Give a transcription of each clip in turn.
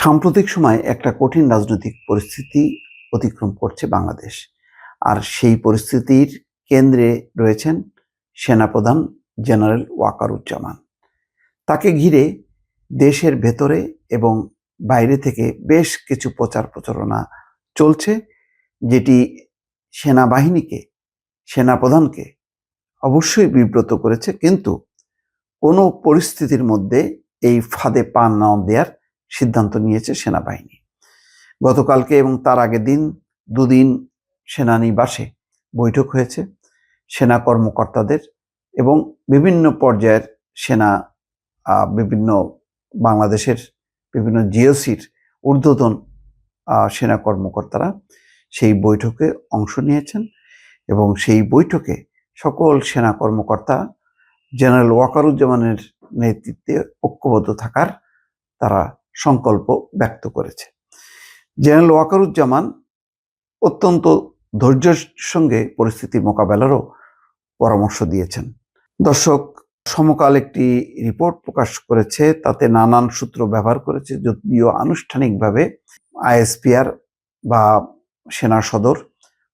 সাম্প্রতিক সময় একটা কঠিন রাজনৈতিক পরিস্থিতি অতিক্রম করছে বাংলাদেশ। আর সেই পরিস্থিতির কেন্দ্রে রয়েছেন সেনাপ্রধান জেনারেল ওয়াকারুজ্জামান। তাকে ঘিরে দেশের ভেতরে এবং বাইরে থেকে বেশ কিছু প্রচার প্রচারণা চলছে, যেটি সেনাবাহিনীকে, সেনাপ্রধানকে অবশ্যই বিব্রত করেছে, কিন্তু কোনো পরিস্থিতির মধ্যে এই ফাঁদে পা না দেওয়ার সিদ্ধান্ত নিয়েছে সেনাবাহিনী। গতকালকে এবং তার আগের দিন দুদিন সেনানিবাসে বৈঠক হয়েছে সেনা কর্মকর্তাদের এবং বিভিন্ন পর্যায়ের সেনা বিভিন্ন বাংলাদেশের বিভিন্ন জিওসির ঊর্ধ্বতন সেনা কর্মকর্তারা সেই বৈঠকে অংশ নিয়েছেন এবং সেই বৈঠকে সকল সেনা কর্মকর্তা, জেনারেল ওয়াকারুজ্জামানের নেতৃত্বে ঐক্যবদ্ধ থাকার তারা সংকল্প ব্যক্ত করেছে। জেনারেল ওয়াকারুজ্জামান অত্যন্ত ধৈর্যের সঙ্গে পরিস্থিতি মোকাবেলারও পরামর্শ দিয়েছেন। দর্শক, সমকাল একটি রিপোর্ট প্রকাশ করেছে, তাতে নানান সূত্র ব্যবহার করেছে, যদিও আনুষ্ঠানিকভাবে আইএসপিআর বা সেনা সদর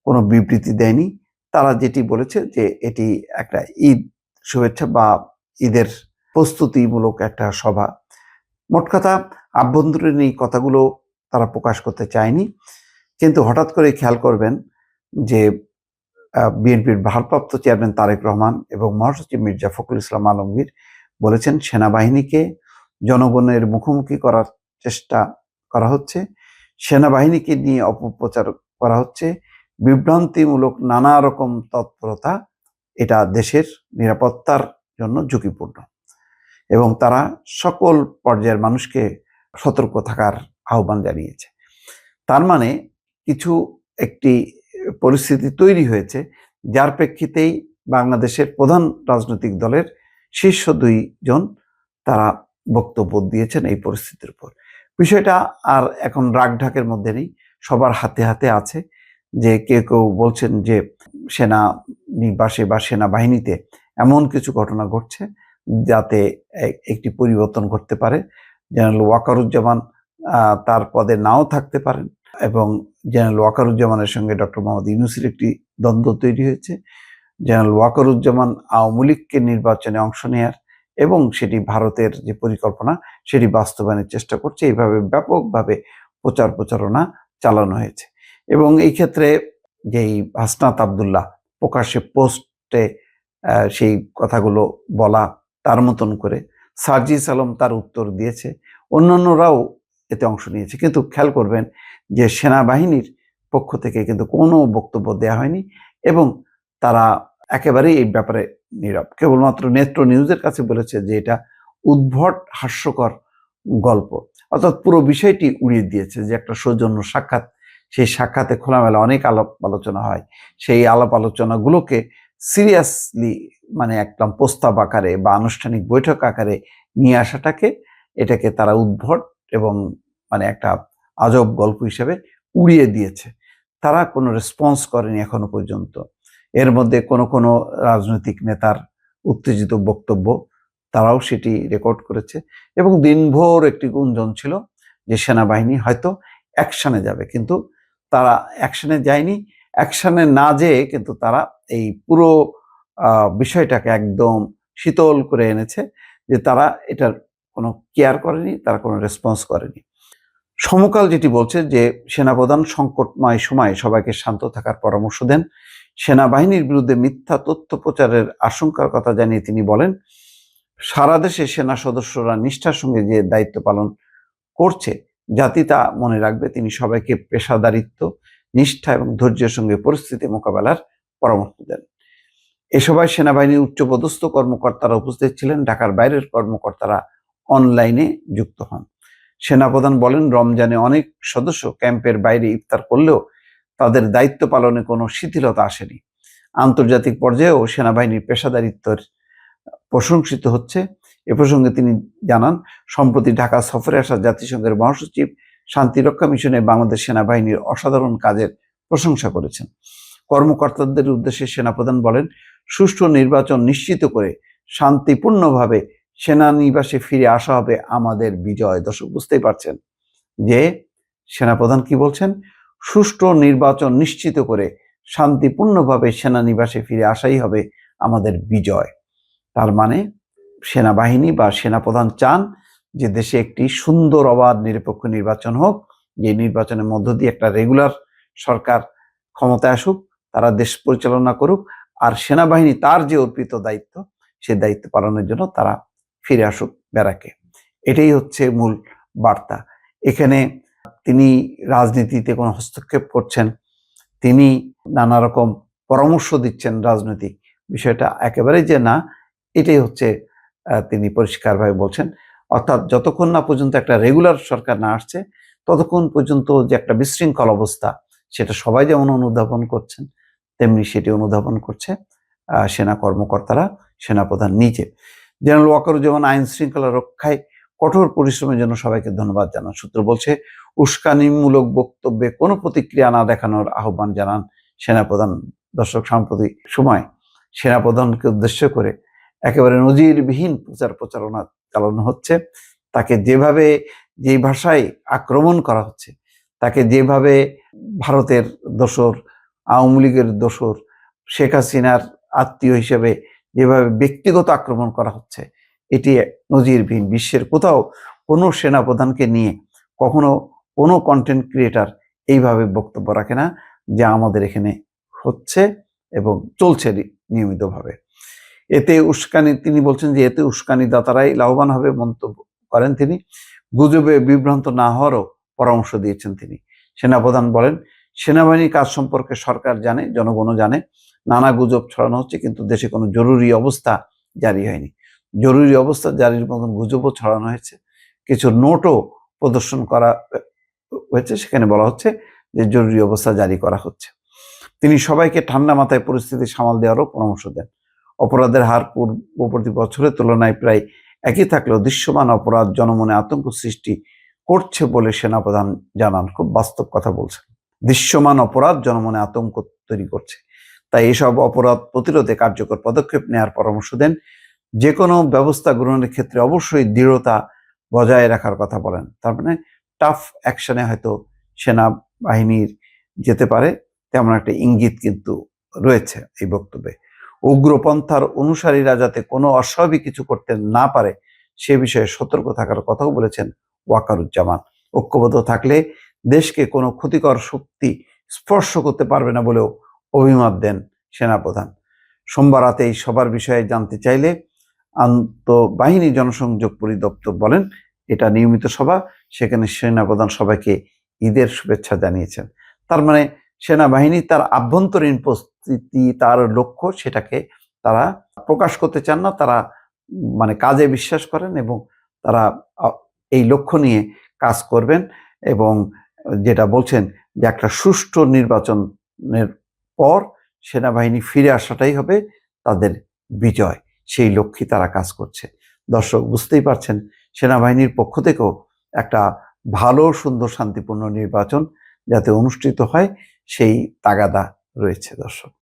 কোনো বিবৃতি দেয়নি। তারা যেটি বলেছে যে, এটি একটা ঈদ শুভেচ্ছা বা ঈদের প্রস্তুতিমূলক একটা সভা। মোট কথা আভ্যন্তরীণ এই কথাগুলো তারা প্রকাশ করতে চায়নি। কিন্তু হঠাৎ করে খেয়াল করবেন যে বিএনপির ভারপ্রাপ্ত চেয়ারম্যান তারেক রহমান এবং মহাসচিব মির্জা ফখরুল ইসলাম আলমগীর বলেছেন, সেনাবাহিনীকে জনগণের মুখোমুখি করার চেষ্টা করা হচ্ছে, সেনাবাহিনীকে নিয়ে অপপ্রচার করা হচ্ছে, বিভ্রান্তিমূলক নানা রকম তৎপরতা এটা দেশের নিরাপত্তার জন্য ঝুঁকিপূর্ণ। এবং তারা সকল পর্যায়ের মানুষকে সতর্ক থাকার আহ্বান জানিয়েছে। তার মানে কিছু একটি পরিস্থিতি তৈরি হয়েছে, যার প্রেক্ষিতেই বাংলাদেশের প্রধান রাজনৈতিক দলের শীর্ষ দুইজন তারা বক্তব্য দিয়েছেন এই পরিস্থিতির উপর। বিষয়টা আর এখন রাগ ঢাকের মধ্যে নেই, সবার হাতে হাতে আছে যে কেউ কেউ বলছেন যে সেনা নিবাসে বা সেনাবাহিনীতে এমন কিছু ঘটনা ঘটছে যাতে একটি পরিবর্তন ঘটতে পারে। জেনারেল ওয়াকারুজ্জামান তার পদে নাও থাকতে পারেন এবং জেনারেল ওয়াকারুজ্জামানের সঙ্গে ডক্টর মোহাম্মদ ইউনুসের একটি দ্বন্দ্ব তৈরি হয়েছে। জেনারেল ওয়াকারুজ্জামান আওয়ামী লীগকে নির্বাচনে অংশ নেয়ার এবং সেটি ভারতের যে পরিকল্পনা, সেটি বাস্তবায়নের চেষ্টা করছে। এইভাবে ব্যাপকভাবে প্রচার প্রচারণা চালানো হয়েছে এবং এই ক্ষেত্রে যেই হাসনাত আবদুল্লাহ প্রকাশ্যে পোস্টে সেই কথাগুলো বলা তার মতন করে সার্জিস আলম তার উত্তর দিয়েছে। অন্যান্যরাও এতে অংশ নিয়েছে। কিন্তু খেয়াল করবেন যে সেনাবাহিনীর পক্ষ থেকে কিন্তু কোনো বক্তব্য দেওয়া হয়নি এবং তারা একেবারেই এই ব্যাপারে নীরব। কেবলমাত্র নেত্র নিউজের কাছে বলেছে যে এটা উদ্ভট, হাস্যকর গল্প। অর্থাৎ পুরো বিষয়টি উড়িয়ে দিয়েছে যে একটা সৌজন্য সাক্ষাৎ। সেই সাক্ষাতে খোলামেলা অনেক আলাপ আলোচনা হয়। সেই আলাপ আলোচনাগুলোকে সিরিয়াসলি মানে একদম প্রস্তাব আকারে বা আনুষ্ঠানিক বৈঠক আকারে নিয়ে আসাটাকে এটাকে তারা উদ্ভট এবং মানে একটা আজব গল্প হিসেবে উড়িয়ে দিয়েছে। তারা কোনো রেসপন্স করেনি এখনও পর্যন্ত। এর মধ্যে কোনো কোনো রাজনৈতিক নেতার উত্তেজিত বক্তব্য তারাও সেটি রেকর্ড করেছে এবং দিনভর একটি গুঞ্জন ছিল যে সেনাবাহিনী হয়তো অ্যাকশানে যাবে। কিন্তু তারা অ্যাকশানে যায়নি। অ্যাকশানে না যেয়ে কিন্তু তারা এই পুরো বিষয়টাকে একদম শীতল করে এনেছে যে তারা এটার কোনো কেয়ার করেনি, তারা কোনো রেসপন্স করেনি। সমকাল যেটি বলছে যে সেনাপ্রধান সংকটময় সময়ে সবাইকে শান্ত থাকার পরামর্শ দেন। সেনাবাহিনীর বিরুদ্ধে মিথ্যা তথ্য প্রচারের আশঙ্কার কথা জানিয়ে তিনি বলেন, সারা দেশে সেনা সদস্যরা নিষ্ঠার সঙ্গে যে দায়িত্ব পালন করছে, জাতি তা মনে রাখবে। তিনি সবাইকে পেশাদারিত্ব, নিষ্ঠা এবং ধৈর্যের সঙ্গে পরিস্থিতি মোকাবেলার পরামর্শ দেন। এ সভায় সেনাবাহিনীর উচ্চপদস্থ কর্মকর্তারা উপস্থিত ছিলেন, ঢাকার বাইরের কর্মকর্তারা অনলাইনে যুক্ত হন। সেনাপ্রধান বলেন, রমজানে অনেক সদস্য ক্যাম্পের বাইরে ইফতার করলেও তাদের দায়িত্ব পালনে কোনো শিথিলতা আসেনি। আন্তর্জাতিক পর্যায়েও সেনাবাহিনীর পেশাদারিত্বের প্রশংসিত হচ্ছে। এ প্রসঙ্গে তিনি জানান, সম্প্রতি ঢাকা সফরে আসা জাতিসংঘের মহাসচিব শান্তিরক্ষা মিশনে বাংলাদেশ সেনাবাহিনীর অসাধারণ কাজের প্রশংসা করেছেন। কর্মকর্তাদের উদ্দেশ্যে সেনাপ্রধান বলেন, সুষ্ঠু নির্বাচন নিশ্চিত করে শান্তিপূর্ণভাবে সেনানিবাসে ফিরে আসা হবে আমাদের বিজয় দর্শক, বুঝতেই পারছেন যে সেনাপ্রধান কি বলছেন? সুষ্ঠু নির্বাচন নিশ্চিত করে শান্তিপূর্ণভাবে সেনানিবাসে ফিরে আসাই হবে আমাদের বিজয়। তার মানে সেনাবাহিনী বা সেনাপ্রধান চান যে দেশে একটি সুন্দর, অবাধ, নিরপেক্ষ নির্বাচন হোক, যে নির্বাচনের মধ্য দিয়ে একটা রেগুলার সরকার ক্ষমতায় আসুক তারা দেশ পরিচালনা করুক আর সেনাবাহিনী তার যে অর্পিত দায়িত্ব, সে দায়িত্ব পালনের জন্য তারা ফিরে আসুক ব্যারাকে। এটাই হচ্ছে মূল বার্তা। এখানে তিনি রাজনীতিতে কোনো হস্তক্ষেপ করছেন, তিনি নানা রকম পরামর্শ দিচ্ছেন রাজনৈতিক বিষয়টা একেবারে যে না, এটাই হচ্ছে তিনি পরিষ্কারভাবে বলছেন। অর্থাৎ যতক্ষণ না পর্যন্ত একটা রেগুলার সরকার না আসছে, ততক্ষণ পর্যন্ত যে একটা বিশৃঙ্খল অবস্থা, সেটা সবাই যেমন অনুধাবন করছেন তেমনি সেটি অনুধাবন করছে সেনা কর্মকর্তারা, সেনাপ্রধান নিজে। জেনারেল ওয়াকারুজ্জামান আইন শৃঙ্খলা রক্ষায় কঠোর পরিশ্রমের জন্য সবাইকে ধন্যবাদ জানান। সূত্র বলছে, উস্কানিমূলক বক্তব্যে কোনো প্রতিক্রিয়া না দেখানোর আহ্বান জানান সেনাপ্রধান। দর্শক, সাম্প্রতিক সময় সেনাপ্রধানকে উদ্দেশ্য করে একেবারে নজিরবিহীন প্রচার প্রচারণা চালানো হচ্ছে। তাকে যেভাবে যেই ভাষায় আক্রমণ করা হচ্ছে, তাকে যেভাবে ভারতের দোসর আওয়ামী লীগের দোসর শেখ হাসিনার আত্মীয় হিসেবে যেভাবে ব্যক্তিগত আক্রমণ করা হচ্ছে, এটি নজিরবিহীন। বিশ্বের কোথাও কোনো সেনাপ্রধানকে নিয়ে কখনো কোনো কন্টেন্ট ক্রিয়েটার এইভাবে বক্তব্য রাখে না, যা আমাদের এখানে হচ্ছে এবং চলছে নিয়মিতভাবে। এতে উস্কানি, তিনি বলছেন যে এতে উস্কানি দাতারাই লাভবান হবে মন্তব্য করেন তিনি। গুজবে বিভ্রান্ত না হওয়ারও পরামর্শ দিয়েছেন তিনি। সেনাপ্রধান বলেন সেনাবাহিনীর কাজ সম্পর্কে সরকার জানে, জনগণও জানে, নানা গুজব ছড়ানো হচ্ছে, কিন্তু দেশে কোনো জরুরি অবস্থা জারি হয়নি। জরুরি অবস্থা জারির মতন গুজবও ছড়ানো হয়েছে। কিছু নোটও প্রদর্শন করা হয়েছে, সেখানে বলা হচ্ছে যে জরুরি অবস্থা জারি করা হচ্ছে। তিনি সবাইকে ঠান্ডা মাথায় পরিস্থিতি সামাল দেওয়ারও পরামর্শ দেন। অপরাধের হার পূর্ববর্তী বছরের তুলনায় প্রায় একই থাকলেও দৃশ্যমান অপরাধ জনমনে আতঙ্ক সৃষ্টি করছে বলে সেনাপ্রধান জানান। খুব বাস্তব কথা বলছেন। দৃশ্যমান অপরাধ জনমনে আতঙ্ক তৈরি করছে। তাই এসব অপরাধ প্রতিরোধে কার্যকর পদক্ষেপ নেওয়ার পরামর্শ দেন। যে কোনো ব্যবস্থা গ্রহণের ক্ষেত্রে অবশ্যই দৃঢ়তা বজায় রাখার কথা বলেন। তার মানে টাফ অ্যাকশনে হয়তো সেনাবাহিনীর যেতে পারে, তেমন একটা ইঙ্গিত কিন্তু রয়েছে এই বক্তব্যে। উগ্রপন্থার অনুসারীরা যাতে কোনো অস্বাভাবিক কিছু করতে না পারে, সে বিষয়ে সতর্ক থাকার কথাও বলেছেন ওয়াকারুজ্জামান। ঐক্যবদ্ধ থাকলে দেশকে কোনো ক্ষতিকর শক্তি স্পর্শ করতে পারবে না বলেও অভিমত দেন সেনাপ্রধান। সোমবার রাতে এই সবার বিষয়ে জানতে চাইলে আন্তঃবাহিনী জনসংযোগ পরিদপ্তর বলেন, এটা নিয়মিত সভা, সেখানে সেনাপ্রধান সবাইকে ঈদের শুভেচ্ছা জানিয়েছেন। তার মানে সেনাবাহিনী তার আভ্যন্তরীণ প্রস্তুতি, তার লক্ষ্য সেটাকে তারা প্রকাশ করতে চান না, তারা মানে কাজে বিশ্বাস করেন এবং তারা এই লক্ষ্য নিয়ে কাজ করবেন এবং যেটা বলছেন যে একটা সুষ্ঠু নির্বাচনের পর সেনাবাহিনী ফিরে আসাটাই হবে তাদের বিজয়। সেই লক্ষ্যে তারা কাজ করছে। দর্শক, বুঝতেই পারছেন, সেনাবাহিনীর পক্ষ থেকেও একটা ভালো, সুন্দর, শান্তিপূর্ণ নির্বাচন যাতে অনুষ্ঠিত হয়, সেই তাগাদা রয়েছে দর্শক।